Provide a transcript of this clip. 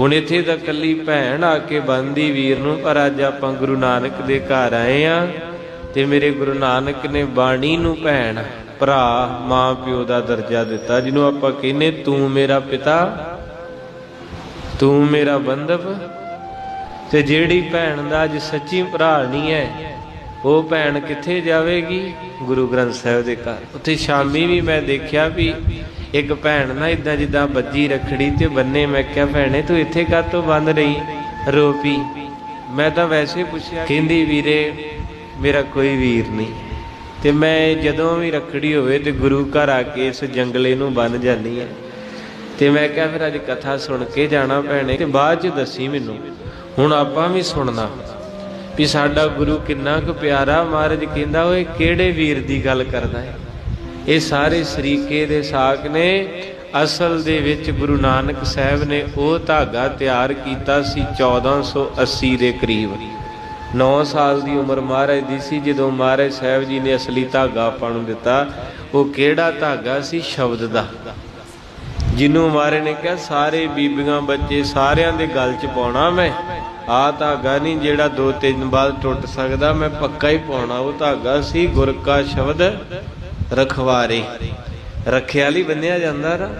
ਹੁਣ ਇੱਥੇ ਤਾਂ ਕੱਲੀ ਭੈਣ ਆ ਕੇ ਬੰਦੀ ਵੀਰ ਨੂੰ, ਪਰ ਅੱਜ ਆਪਾਂ ਗੁਰੂ ਨਾਨਕ ਦੇ ਘਰ ਆਏ ਆ ਤੇ ਮੇਰੇ ਗੁਰੂ ਨਾਨਕ ਨੇ ਬਾਣੀ ਨੂੰ ਭੈਣ, ਭਰਾ ਮਾਂ ਪਿਓ ਦਾ ਦਰਜਾ ਦਿੱਤਾ, ਜਿਹਨੂੰ ਆਪਾਂ ਕਹਿੰਨੇ ਤੂੰ ਮੇਰਾ ਪਿਤਾ, ਤੂੰ ਮੇਰਾ ਬੰਧਪ ਤੇ ਜਿਹੜੀ ਭੈਣ ਦਾ ਅੱਜ ਸੱਚੀ ਭਰਾ ਨਹੀਂ ਹੈ, ਉਹ ਭੈਣ ਕਿੱਥੇ ਜਾਵੇਗੀ? ਗੁਰੂ ਗ੍ਰੰਥ ਸਾਹਿਬ ਦੇ ਘਰ। ਉੱਥੇ ਸ਼ਾਮੀ ਵੀ ਮੈਂ ਦੇਖਿਆ ਵੀ ਇੱਕ ਭੈਣ ਨਾ ਇਦਾਂ ਜਿੱਦਾਂ ਬੱਜੀ ਰਖੜੀ ਤੇ ਬੰਨੇ, ਮੈਂ ਕਿਹਾ, ਭੈਣੇ, ਤੂੰ ਇੱਥੇ ਕਾਹਤੋਂ ਬੰਦ ਰਹੀ? ਰੋਪੀ ਮੈਂ ਤਾਂ ਵੈਸੇ ਪੁੱਛਿਆ, ਕਹਿੰਦੀ ਵੀਰੇ, ਮੇਰਾ ਕੋਈ ਵੀਰ ਨਹੀਂ। ਤੇ ਮੈਂ ਜਦੋਂ ਵੀ ਰਖੜੀ ਹੋਵੇ ਤੇ ਗੁਰੂ ਘਰ ਆ ਕੇ ਇਸ ਜੰਗਲੇ ਨੂੰ ਬੰਨ ਜਾਂਦੀ ਆ ਤੇ ਮੈਂ ਕਿਹਾ, ਫਿਰ ਅੱਜ ਕਥਾ ਸੁਣ ਕੇ ਜਾਣਾ ਭੈਣੇ ਤੇ ਬਾਅਦ ਚ ਦੱਸੀ ਮੈਨੂੰ। ਹੁਣ ਆਪਾਂ ਵੀ ਸੁਣਨਾ ਵੀ ਸਾਡਾ ਗੁਰੂ ਕਿੰਨਾ ਕੁ ਪਿਆਰਾ ਮਹਾਰਾਜ ਕਹਿੰਦਾ, ਓਏ, ਕਿਹੜੇ ਵੀਰ ਦੀ ਗੱਲ ਕਰਦਾ ਹੈ ਇਹ ਸਾਰੇ ਸਰੀਕੇ ਦੇ ਸਾਕ ਨੇ। ਅਸਲ ਦੇ ਵਿੱਚ ਗੁਰੂ ਨਾਨਕ ਸਾਹਿਬ ਨੇ ਉਹ ਧਾਗਾ ਤਿਆਰ ਕੀਤਾ ਸੀ 1480 ਦੇ ਕਰੀਬ। 9 ਸਾਲ ਦੀ ਉਮਰ ਮਹਾਰਾਜ ਦੀ ਸੀ, ਜਦੋਂ ਮਹਾਰਾਜ ਸਾਹਿਬ ਜੀ ਨੇ ਅਸਲੀ ਧਾਗਾ ਆਪਾਂ ਨੂੰ ਦਿੱਤਾ। ਉਹ ਕਿਹੜਾ ਧਾਗਾ ਸੀ? ਸ਼ਬਦ ਦਾ। ਜਿਹਨੂੰ ਮਹਾਰਾਜ ਨੇ ਕਿਹਾ, ਸਾਰੇ ਬੀਬੀਆਂ ਬੱਚੇ ਸਾਰਿਆਂ ਦੇ ਗਲ 'ਚ ਪਾਉਣਾ ਮੈਂ। ਆ ਧਾਗਾ ਨਹੀਂ ਜਿਹੜਾ ਦੋ ਤਿੰਨ ਬਾਅਦ ਟੁੱਟ ਸਕਦਾ, ਮੈਂ ਪੱਕਾ ਹੀ ਪਾਉਣਾ। ਉਹ ਧਾਗਾ ਸੀ ਗੁਰ ਕਾ ਸ਼ਬਦ। ਰਖਵਾਰੇ। ਰੱਖਿਆ ਲਈ ਬੰਨਿਆ ਜਾਂਦਾ ਨਾ।